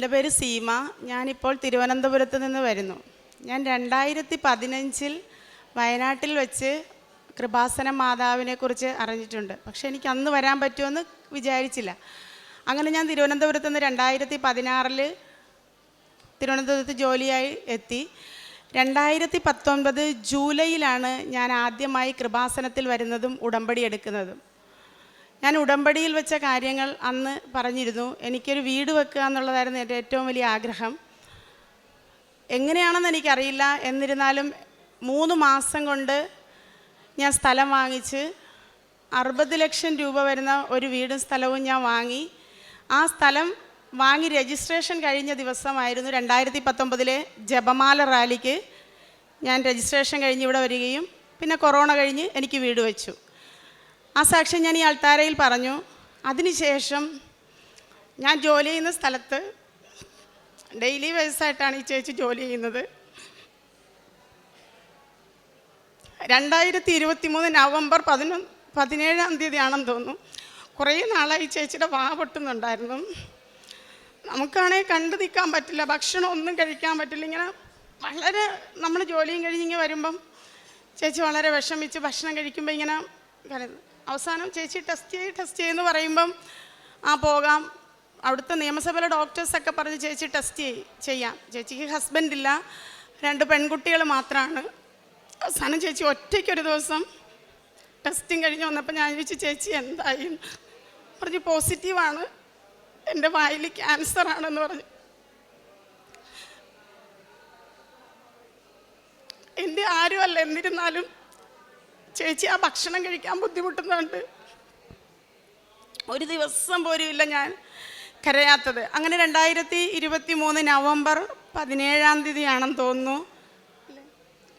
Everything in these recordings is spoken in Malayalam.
എന്റെ പേര് സീമ. ഞാനിപ്പോൾ തിരുവനന്തപുരത്ത് നിന്ന് വരുന്നു. ഞാൻ രണ്ടായിരത്തി പതിനഞ്ചിൽ വയനാട്ടിൽ വെച്ച് കൃപാസന മാതാവിനെ കുറിച്ച് അറിഞ്ഞിട്ടുണ്ട്. പക്ഷെ എനിക്ക് അന്ന് വരാൻ പറ്റുമെന്ന് വിചാരിച്ചില്ല. അങ്ങനെ ഞാൻ തിരുവനന്തപുരത്ത് നിന്ന് രണ്ടായിരത്തി പതിനാറിൽ തിരുവനന്തപുരത്ത് ജോലിയായി എത്തി. രണ്ടായിരത്തി പത്തൊൻപത് ജൂലൈയിലാണ് ഞാൻ ആദ്യമായി കൃപാസനത്തിൽ വരുന്നതും ഉടമ്പടി എടുക്കുന്നതും. ഞാൻ ഉടമ്പടിയിൽ വെച്ച കാര്യങ്ങൾ അന്ന് പറഞ്ഞിരുന്നു. എനിക്കൊരു വീട് വെക്കുക എന്നുള്ളതായിരുന്നു എന്റെ ഏറ്റവും വലിയ ആഗ്രഹം. എങ്ങനെയാണെന്ന് എനിക്കറിയില്ല. എന്നിരുന്നാലും മൂന്ന് മാസം കൊണ്ട് ഞാൻ സ്ഥലം വാങ്ങിച്ച് അറുപത് ലക്ഷം രൂപ വരുന്ന ഒരു വീടും സ്ഥലവും ഞാൻ വാങ്ങി. ആ സ്ഥലം വാങ്ങി രജിസ്ട്രേഷൻ കഴിഞ്ഞ ദിവസമായിരുന്നു രണ്ടായിരത്തി പത്തൊമ്പതിലെ ജപമാല റാലിക്ക് ഞാൻ രജിസ്ട്രേഷൻ കഴിഞ്ഞ് ഇവിടെ വരികയും പിന്നെ കൊറോണ കഴിഞ്ഞ് എനിക്ക് വീട് വെച്ചു. ആ സാക്ഷ്യം ഞാൻ ഈ അൾത്താരയിൽ പറഞ്ഞു. അതിനുശേഷം ഞാൻ ജോലി ചെയ്യുന്ന സ്ഥലത്ത് ഡെയിലി വേഴ്സായിട്ടാണ് ഈ ചേച്ചി ജോലി ചെയ്യുന്നത്. രണ്ടായിരത്തി ഇരുപത്തി മൂന്ന് നവംബർ പതിനൊന്ന് പതിനേഴാം തീയതി ആണെന്ന് തോന്നുന്നു. കുറേ നാളായി ചേച്ചിയുടെ വാ പൊട്ടുന്നുണ്ടായിരുന്നു. നമുക്കാണെങ്കിൽ കണ്ടു നിൽക്കാൻ പറ്റില്ല ഭക്ഷണം ഒന്നും കഴിക്കാൻ പറ്റില്ല. ഇങ്ങനെ വളരെ നമ്മൾ ജോലിയും കഴിഞ്ഞ് ഇങ്ങനെ വരുമ്പം ചേച്ചി വളരെ വിഷമിച്ച് ഭക്ഷണം കഴിക്കുമ്പോൾ ഇങ്ങനെ കരയുന്നു. അവസാനം ചേച്ചി ടെസ്റ്റ് ചെയ്ത് ടെസ്റ്റ് ചെയ്യുമെന്ന് പറയുമ്പം ആ പോകാം. അവിടുത്തെ നിയമസഭയിലെ ഡോക്ടേഴ്സൊക്കെ പറഞ്ഞ് ചേച്ചി ടെസ്റ്റ് ചെയ് ചെയ്യാം. ചേച്ചിക്ക് ഹസ്ബൻഡ് ഇല്ല. രണ്ട് പെൺകുട്ടികൾ മാത്രമാണ് അവസാനം ചേച്ചി ഒറ്റയ്ക്കൊരു ദിവസം ടെസ്റ്റിങ് കഴിഞ്ഞ് വന്നപ്പോൾ ഞാൻ ചോദിച്ചു ചേച്ചി എന്തായി? പറഞ്ഞു പോസിറ്റീവാണ് എന്റെ വായിൽ ക്യാൻസർ ആണെന്ന് പറഞ്ഞു. എന്റെ ആരുമല്ല എന്നിരുന്നാലും ചേച്ചി ആ ഭക്ഷണം കഴിക്കാൻ ബുദ്ധിമുട്ടുന്നുണ്ട്. ഒരു ദിവസം പോലും ഇല്ല ഞാൻ കരയാത്തത്. അങ്ങനെ രണ്ടായിരത്തി ഇരുപത്തി മൂന്ന് നവംബർ പതിനേഴാം തീയതിയാണെന്ന് തോന്നുന്നു.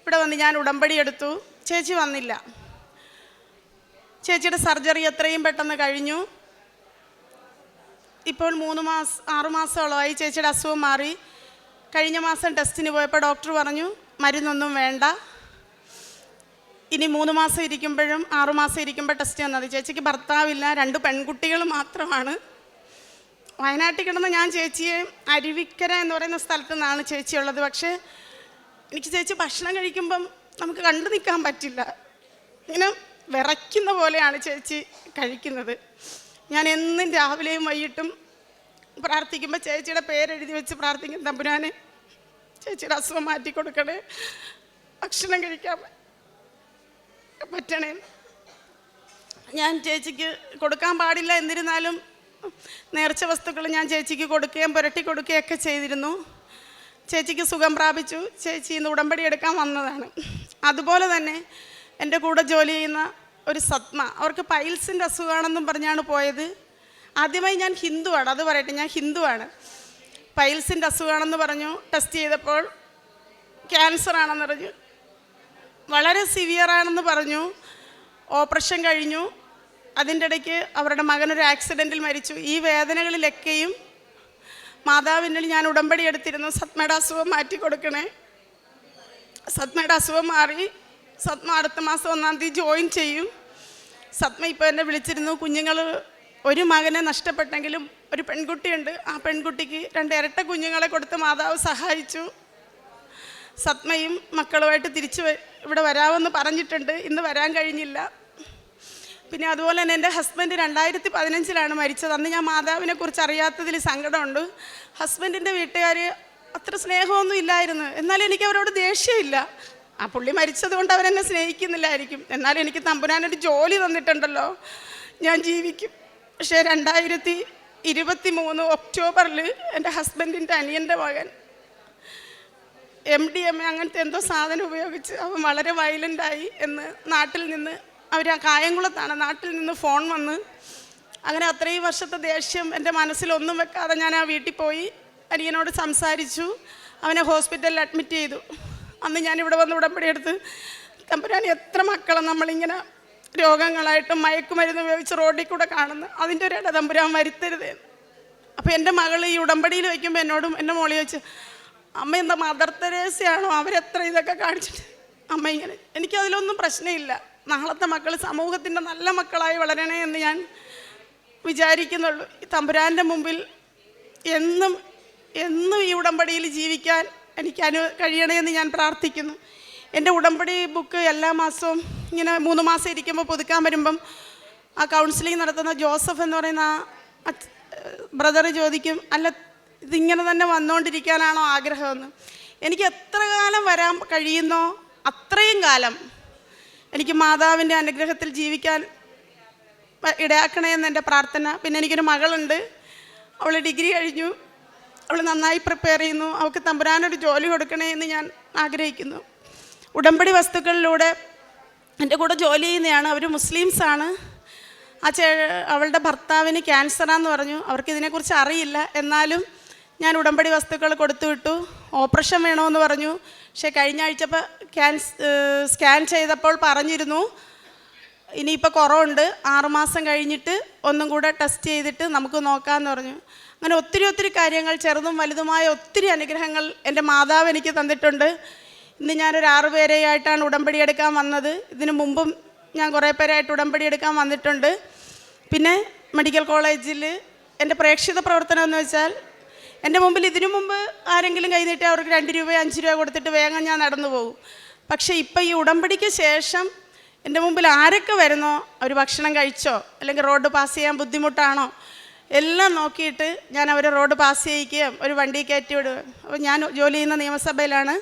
ഇവിടെ വന്ന് ഞാൻ ഉടമ്പടി എടുത്തു. ചേച്ചി വന്നില്ല. ചേച്ചിയുടെ സർജറി എത്രയും പെട്ടെന്ന് കഴിഞ്ഞു. ഇപ്പോൾ മൂന്ന് മാസം ആറ് മാസത്തോളമായി ചേച്ചിയുടെ അസുഖം മാറി. കഴിഞ്ഞ മാസം ടെസ്റ്റിന് പോയപ്പോൾ ഡോക്ടർ പറഞ്ഞു മരുന്നൊന്നും വേണ്ട. ഇനി മൂന്ന് മാസം ഇരിക്കുമ്പോഴും ആറു മാസം ഇരിക്കുമ്പോൾ ടെസ്റ്റ് തന്നത് ചേച്ചിക്ക് ഭർത്താവില്ല രണ്ട് പെൺകുട്ടികൾ മാത്രമാണ്. വയനാട്ടിൽ കിടന്ന് ഞാൻ ചേച്ചിയെ അരുവിക്കര എന്ന് പറയുന്ന സ്ഥലത്തു നിന്നാണ് ചേച്ചിയുള്ളത് പക്ഷേ എനിക്ക് ചേച്ചി ഭക്ഷണം കഴിക്കുമ്പം നമുക്ക് കണ്ടു നിൽക്കാൻ പറ്റില്ല. ഇങ്ങനെ വിറയ്ക്കുന്ന പോലെയാണ് ചേച്ചി കഴിക്കുന്നത്. ഞാൻ എന്നും രാവിലെയും വൈകിട്ടും പ്രാർത്ഥിക്കുമ്പോൾ ചേച്ചിയുടെ പേരെഴുതി വെച്ച് പ്രാർത്ഥിക്കുന്ന തമ്പുരാനെ ചേച്ചിയുടെ അസുഖം മാറ്റി കൊടുക്കണേ ഭക്ഷണം കഴിക്കാൻ പറ്റണേ? ഞാൻ ചേച്ചിക്ക് കൊടുക്കാൻ പാടില്ല എന്നിരുന്നാലും നേർച്ച വസ്തുക്കൾ ഞാൻ ചേച്ചിക്ക് കൊടുക്കുകയും പുരട്ടി കൊടുക്കുകയൊക്കെ ചെയ്തിരുന്നു. ചേച്ചിക്ക് സുഖം പ്രാപിച്ചു. ചേച്ചി ഇന്ന് ഉടമ്പടി എടുക്കാൻ വന്നതാണ്. അതുപോലെ തന്നെ എന്റെ കൂടെ ജോലി ചെയ്യുന്ന ഒരു സത്മ അവർക്ക് പൈൽസിന്റെ അസുഖമാണെന്നും പറഞ്ഞാണ് പോയത്. ആദ്യമായി ഞാൻ ഹിന്ദുവാണ് അത് പറയട്ടെ ഞാൻ ഹിന്ദുവാണ്. പൈൽസിന്റെ അസുഖമാണെന്ന് പറഞ്ഞു ടെസ്റ്റ് ചെയ്തപ്പോൾ ക്യാൻസർ പറഞ്ഞു. വളരെ സിവിയർ ആണെന്ന് പറഞ്ഞു. ഓപ്പറേഷൻ കഴിഞ്ഞു. അതിന്റെ ഇടയ്ക്ക് അവരുടെ മകനൊരു ആക്സിഡന്റിൽ മരിച്ചു. ഈ വേദനകളിലൊക്കെയും മാതാവിന്റെ ഞാൻ ഉടമ്പടി എടുത്തിരുന്നു. സത്മയുടെ അസുഖം മാറ്റി കൊടുക്കണേ. സത്മയുടെ അസുഖം മാറി. സത്മ അടുത്ത മാസം ഒന്നാം തീയതി ജോയിൻ ചെയ്യും. സത്മ ഇപ്പോൾ എന്നെ വിളിച്ചിരുന്നു. കുഞ്ഞുങ്ങൾ ഒരു മകനെ നഷ്ടപ്പെട്ടെങ്കിലും ഒരു പെൺകുട്ടിയുണ്ട്. ആ പെൺകുട്ടിക്ക് രണ്ട് ഇരട്ട കുഞ്ഞുങ്ങളെ കൊടുത്ത് മാതാവ് സഹായിച്ചു. സത്മയും മക്കളുമായിട്ട് തിരിച്ച് ഇവിടെ വരാമെന്ന് പറഞ്ഞിട്ടുണ്ട്. ഇന്ന് വരാൻ കഴിഞ്ഞില്ല. പിന്നെ അതുപോലെ തന്നെ എന്റെ ഹസ്ബൻഡ് രണ്ടായിരത്തി പതിനഞ്ചിലാണ് മരിച്ചത്. അന്ന് ഞാൻ മാതാവിനെ കുറിച്ച് അറിയാത്തതിൽ സങ്കടമുണ്ട്. ഹസ്ബൻഡിന്റെ വീട്ടുകാർ അത്ര സ്നേഹമൊന്നും ഇല്ലായിരുന്നു. എന്നാലും എനിക്ക് അവരോട് ദേഷ്യമില്ല. ആ പുള്ളി മരിച്ചത് കൊണ്ട് അവരെന്നെ സ്നേഹിക്കുന്നില്ലായിരിക്കും. എന്നാലും എനിക്ക് തമ്പുരാനൊരു ജോലി തന്നിട്ടുണ്ടല്ലോ. ഞാൻ ജീവിക്കും. പക്ഷേ രണ്ടായിരത്തി ഇരുപത്തി മൂന്ന് ഒക്ടോബറിൽ എന്റെ ഹസ്ബൻഡിന്റെ അനിയന്റെ മകൻ എം ഡി എം എ അങ്ങനത്തെ എന്തോ സാധനം ഉപയോഗിച്ച് അവൻ വളരെ വയലന്റായി എന്ന് നാട്ടിൽ നിന്ന് അവർ ആ കായംകുളത്താണ്. നാട്ടിൽ നിന്ന് ഫോൺ വന്ന് അങ്ങനെ അത്രയും വർഷത്തെ ദേഷ്യം എന്റെ മനസ്സിലൊന്നും വെക്കാതെ ഞാൻ ആ വീട്ടിൽ പോയി. അനിയനോട് സംസാരിച്ചു. അവനെ ഹോസ്പിറ്റലിൽ അഡ്മിറ്റ് ചെയ്തു. അന്ന് ഞാനിവിടെ വന്ന് ഉടമ്പടി എടുത്ത് തമ്പുരാൻ എത്ര മക്കളെ നമ്മളിങ്ങനെ രോഗങ്ങളായിട്ട് മയക്കുമരുന്ന് ഉപയോഗിച്ച് റോഡിൽ കൂടെ കാണുന്നു? അതിന്റെ ഒരു ഇട തമ്പുരാൻ വരുത്തരുതേ അപ്പോൾ എന്റെ മകൾ ഈ ഉടമ്പടിയിൽ വയ്ക്കുമ്പോൾ എന്നോടും എന്റെ മോളി വെച്ച് അമ്മ എന്താ മദർ തെരേസയാണോ അവരെത്ര ഇതൊക്കെ കാണിച്ചിട്ട്? അമ്മ ഇങ്ങനെ എനിക്കതിലൊന്നും പ്രശ്നമില്ല. നാളത്തെ മക്കൾ സമൂഹത്തിന്റെ നല്ല മക്കളായി വളരണേ എന്ന് ഞാൻ വിചാരിക്കുന്നുള്ളൂ. തമ്പുരാന്റെ മുമ്പിൽ എന്നും എന്നും ഈ ഉടമ്പടിയിൽ ജീവിക്കാൻ എനിക്ക് അനു കഴിയണമെന്ന് ഞാൻ പ്രാർത്ഥിക്കുന്നു. എന്റെ ഉടമ്പടി ബുക്ക് എല്ലാ മാസവും ഇങ്ങനെ മൂന്ന് മാസം ഇരിക്കുമ്പോൾ പുതുക്കാൻ വരുമ്പം ആ കൗൺസിലിംഗ് നടത്തുന്ന ജോസഫ് എന്ന് പറയുന്ന ബ്രദർ ചോദിക്കും അല്ല ഇതിങ്ങനെ തന്നെ വന്നുകൊണ്ടിരിക്കാനാണോ ആഗ്രഹമെന്ന്. എനിക്ക് എത്ര കാലം വരാൻ കഴിയുന്നോ അത്രയും കാലം എനിക്ക് മാതാവിന്റെ അനുഗ്രഹത്തിൽ ജീവിക്കാൻ ഇടയാക്കണമെന്ന് എന്റെ പ്രാർത്ഥന. പിന്നെ എനിക്കൊരു മകളുണ്ട്. അവൾ ഡിഗ്രി കഴിഞ്ഞു. അവൾ നന്നായി പ്രിപ്പയർ ചെയ്യുന്നു. അവൾക്ക് തമ്പുരാനൊരു ജോലി കൊടുക്കണേ എന്ന് ഞാൻ ആഗ്രഹിക്കുന്നു. ഉടമ്പടി വസ്തുക്കളിലൂടെ എന്റെ കൂടെ ജോലി ചെയ്യുന്നതാണ് അവർ മുസ്ലിംസാണ്. ആ ചേ അവളുടെ ഭർത്താവിന് ക്യാൻസറാന്ന് പറഞ്ഞു. അവർക്ക് ഇതിനെക്കുറിച്ച് അറിയില്ല. എന്നാലും ഞാൻ ഉടമ്പടി വസ്തുക്കൾ കൊടുത്തു വിട്ടു. ഓപ്പറേഷൻ വേണമെന്ന് പറഞ്ഞു. പക്ഷേ കഴിഞ്ഞ ആഴ്ച ക്യാൻസ് സ്കാൻ ചെയ്തപ്പോൾ പറഞ്ഞിരുന്നു. ഇനിയിപ്പോൾ കുറവുണ്ട്. ആറുമാസം കഴിഞ്ഞിട്ട് ഒന്നും കൂടെ ടെസ്റ്റ് ചെയ്തിട്ട് നമുക്ക് നോക്കാമെന്ന് പറഞ്ഞു. അങ്ങനെ ഒത്തിരി ഒത്തിരി കാര്യങ്ങൾ ചെറുതും വലുതുമായ ഒത്തിരി അനുഗ്രഹങ്ങൾ എന്റെ മാതാവ് എനിക്ക് തന്നിട്ടുണ്ട്. ഇന്ന് ഞാനൊരു ആറുപേരെയായിട്ടാണ് ഉടമ്പടി എടുക്കാൻ വന്നത്. ഇതിനു മുമ്പും ഞാൻ കുറേ പേരായിട്ട് ഉടമ്പടി എടുക്കാൻ വന്നിട്ടുണ്ട്. പിന്നെ മെഡിക്കൽ കോളേജിൽ എന്റെ പ്രേക്ഷിത പ്രവർത്തനം എന്ന് വെച്ചാൽ എന്റെ മുമ്പിൽ ഇതിനു മുമ്പ് ആരെങ്കിലും കൈനീട്ടി അവർക്ക് രണ്ട് രൂപ അഞ്ച് രൂപ കൊടുത്തിട്ട് വേഗം ഞാൻ നടന്നു പോകും. പക്ഷേ ഇപ്പം ഈ ഉടമ്പടിക്ക് ശേഷം എന്റെ മുമ്പിൽ ആരൊക്കെ വരുന്നോ അവർ ഭക്ഷണം കഴിച്ചോ അല്ലെങ്കിൽ റോഡ് പാസ് ചെയ്യാൻ ബുദ്ധിമുട്ടാണോ എല്ലാം നോക്കിയിട്ട് ഞാൻ അവരെ റോഡ് പാസ് ചെയ്യിക്കുകയും ഒരു വണ്ടി കയറ്റി വിടുകയും അപ്പോൾ ഞാൻ ജോലി ചെയ്യുന്ന നിയമസഭയിലാണ്.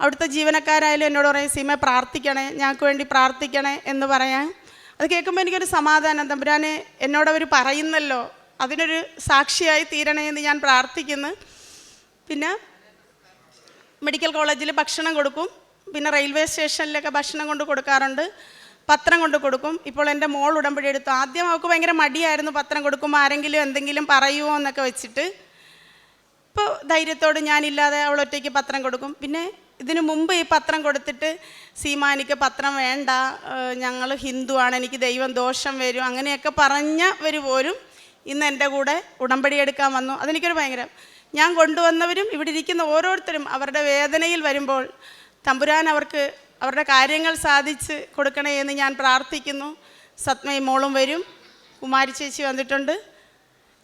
അവിടുത്തെ ജീവനക്കാരായാലും എന്നോട് പറയും സീമ പ്രാർത്ഥിക്കണേ ഞങ്ങൾക്ക് വേണ്ടി പ്രാർത്ഥിക്കണേ എന്ന് പറയാൻ. അത് കേൾക്കുമ്പോൾ എനിക്കൊരു സമാധാനം. തമ്പുരാനെ എന്നോടവർ പറയുന്നല്ലോ. അതിനൊരു സാക്ഷിയായി തീരണേ എന്ന് ഞാൻ പ്രാർത്ഥിക്കുന്നു. പിന്നെ മെഡിക്കൽ കോളേജിൽ ഭക്ഷണം കൊടുക്കും. പിന്നെ റെയിൽവേ സ്റ്റേഷനിലൊക്കെ ഭക്ഷണം കൊണ്ട് കൊടുക്കാറുണ്ട്. പത്രം കൊണ്ട് കൊടുക്കും. ഇപ്പോൾ എന്റെ മോൾ ഉടമ്പടി എടുത്തു. ആദ്യം അവൾക്ക് ഭയങ്കര മടിയായിരുന്നു പത്രം കൊടുക്കുമ്പോൾ ആരെങ്കിലും എന്തെങ്കിലും പറയുമോ എന്നൊക്കെ വെച്ചിട്ട്. ഇപ്പോൾ ധൈര്യത്തോട് ഞാനില്ലാതെ അവൾ ഒറ്റയ്ക്ക് പത്രം കൊടുക്കും. പിന്നെ ഇതിനു മുമ്പ് ഈ പത്രം കൊടുത്തിട്ട് സീമ എനിക്ക് പത്രം വേണ്ട. ഞങ്ങൾ ഹിന്ദുവാണ്. എനിക്ക് ദൈവം ദോഷം വരും. അങ്ങനെയൊക്കെ പറഞ്ഞവർ പോലും ഇന്ന് എന്റെ കൂടെ ഉടമ്പടി എടുക്കാൻ വന്നു. അതെനിക്കൊരു ഭയങ്കര. ഞാൻ കൊണ്ടുവന്നവരും ഇവിടെ ഇരിക്കുന്ന ഓരോരുത്തരും അവരുടെ വേദനയിൽ വരുമ്പോൾ തമ്പുരാൻ അവർക്ക് അവരുടെ കാര്യങ്ങൾ സാധിച്ച് കൊടുക്കണേ എന്ന് ഞാൻ പ്രാർത്ഥിക്കുന്നു. സത്മയും മോളും വരും. കുമാരി ചേച്ചി വന്നിട്ടുണ്ട്.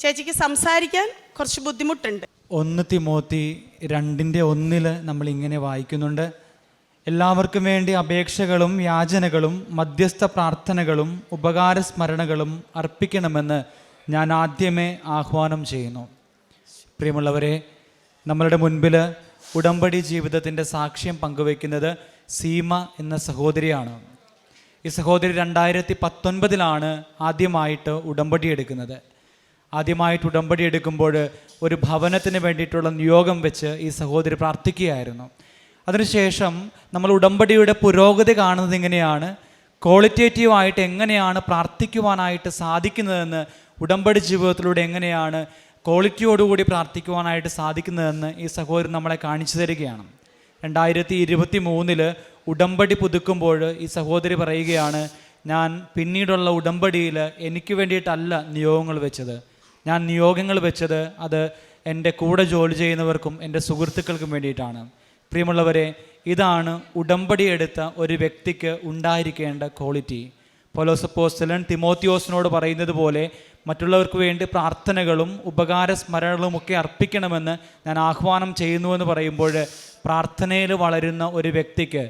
ചേച്ചിക്ക് സംസാരിക്കാൻ കുറച്ച് ബുദ്ധിമുട്ടുണ്ട്. ഒന്ന് തിമോത്തി രണ്ടിന്റെ ഒന്നിൽ നമ്മൾ ഇങ്ങനെ വായിക്കുന്നുണ്ട്. എല്ലാവർക്കും വേണ്ടി അപേക്ഷകളും യാചനകളും മധ്യസ്ഥ പ്രാർത്ഥനകളും ഉപകാര സ്മരണകളും അർപ്പിക്കണമെന്ന് ഞാൻ ആദ്യമേ ആഹ്വാനം ചെയ്യുന്നു. പ്രിയമുള്ളവരെ നമ്മളുടെ മുൻപിൽ ഉടമ്പടി ജീവിതത്തിന്റെ സാക്ഷ്യം പങ്കുവയ്ക്കുന്നത് സീമ എന്ന സഹോദരിയാണ്. ഈ സഹോദരി രണ്ടായിരത്തി പത്തൊൻപതിലാണ് ആദ്യമായിട്ട് ഉടമ്പടി എടുക്കുന്നത്. ആദ്യമായിട്ട് ഉടമ്പടി എടുക്കുമ്പോൾ ഒരു ഭവനത്തിന് വേണ്ടിയിട്ടുള്ള നിയോഗം വെച്ച് ഈ സഹോദരി പ്രാർത്ഥിക്കുകയായിരുന്നു. അതിനുശേഷം നമ്മൾ ഉടമ്പടിയുടെ പുരോഗതി കാണുന്നത് എങ്ങനെയാണ്? ക്വാളിറ്റേറ്റീവായിട്ട് എങ്ങനെയാണ് പ്രാർത്ഥിക്കുവാനായിട്ട് സാധിക്കുന്നതെന്ന് ഉടമ്പടി ജീവിതത്തിലൂടെ എങ്ങനെയാണ് ക്വാളിറ്റിയോടുകൂടി പ്രാർത്ഥിക്കുവാനായിട്ട് സാധിക്കുന്നതെന്ന് ഈ സഹോദരൻ നമ്മളെ കാണിച്ചു തരികയാണ്. രണ്ടായിരത്തി ഇരുപത്തി മൂന്നിൽ ഉടമ്പടി പുതുക്കുമ്പോൾ ഈ സഹോദരി പറയുകയാണ് ഞാൻ പിന്നീടുള്ള ഉടമ്പടിയിൽ എനിക്ക് വേണ്ടിയിട്ടല്ല നിയോഗങ്ങൾ വെച്ചത്. ഞാൻ നിയോഗങ്ങൾ വെച്ചത് അത് എന്റെ കൂടെ ജോലി ചെയ്യുന്നവർക്കും എന്റെ സുഹൃത്തുക്കൾക്കും വേണ്ടിയിട്ടാണ്. പ്രിയമുള്ളവരെ ഇതാണ് ഉടമ്പടി എടുത്ത ഒരു വ്യക്തിക്ക് ഉണ്ടായിരിക്കേണ്ട ക്വാളിറ്റി. പൊലോസപ്പോസ്റ്റലൻ തിമോത്തിയോസിനോട് പറയുന്നത് പോലെ മറ്റുള്ളവർക്ക് വേണ്ടി പ്രാർത്ഥനകളും ഉപകാര സ്മരണകളും ഒക്കെ അർപ്പിക്കണമെന്ന് ഞാൻ ആഹ്വാനം ചെയ്യുന്നുവെന്ന് പറയുമ്പോൾ പ്രാർത്ഥനയിൽ വളരുന്ന ഒരു വ്യക്തിക്ക്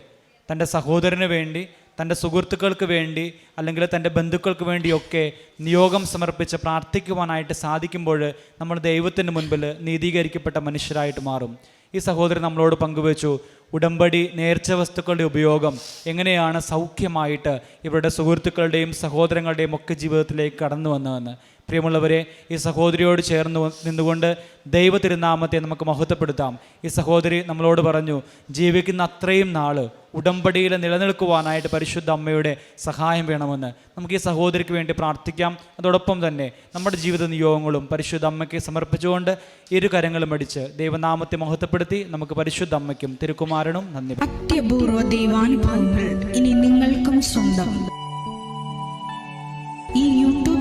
തന്റെ സഹോദരന് വേണ്ടി തന്റെ സുഹൃത്തുക്കൾക്ക് വേണ്ടി അല്ലെങ്കിൽ തന്റെ ബന്ധുക്കൾക്ക് വേണ്ടിയൊക്കെ നിയോഗം സമർപ്പിച്ച് പ്രാർത്ഥിക്കുവാനായിട്ട് സാധിക്കുമ്പോൾ നമ്മൾ ദൈവത്തിന് മുൻപിൽ നീതീകരിക്കപ്പെട്ട മനുഷ്യരായിട്ട് മാറും. ഈ സഹോദരൻ നമ്മളോട് പങ്കുവച്ചു. ഉടമ്പടി നേർച്ച വസ്തുക്കളുടെ ഉപയോഗം എങ്ങനെയാണ് സൗഖ്യമായിട്ട് ഇവരുടെ സുഹൃത്തുക്കളുടെയും സഹോദരങ്ങളുടെയും ഒക്കെ ജീവിതത്തിലേക്ക് കടന്നു വന്നതെന്ന്. പ്രിയമുള്ളവരെ ഈ സഹോദരിയോട് ചേർന്ന് നിന്നുകൊണ്ട് ദൈവ തിരുനാമത്തെ നമുക്ക് മഹത്വപ്പെടുത്താം. ഈ സഹോദരി നമ്മളോട് പറഞ്ഞു ജീവിക്കുന്ന അത്രയും നാൾ ഉടമ്പടിയിൽ നിലനിൽക്കുവാനായിട്ട് പരിശുദ്ധ അമ്മയുടെ സഹായം വേണമെന്ന് നമുക്ക് ഈ സഹോദരിക്ക് വേണ്ടി പ്രാർത്ഥിക്കാം. അതോടൊപ്പം തന്നെ നമ്മുടെ ജീവിത നിയോഗങ്ങളും പരിശുദ്ധ അമ്മയ്ക്ക് സമർപ്പിച്ചുകൊണ്ട് ഇരു കരങ്ങളും അടിച്ച് ദൈവനാമത്തെ മഹത്വപ്പെടുത്തി നമുക്ക് പരിശുദ്ധ അമ്മയ്ക്കും തിരുക്കുമാരനും നന്ദി. അത്യപൂർവ അത്യപൂർവ ദൈവാനുഭവങ്ങൾ ഇനി നിങ്ങൾക്കും സ്വന്തം.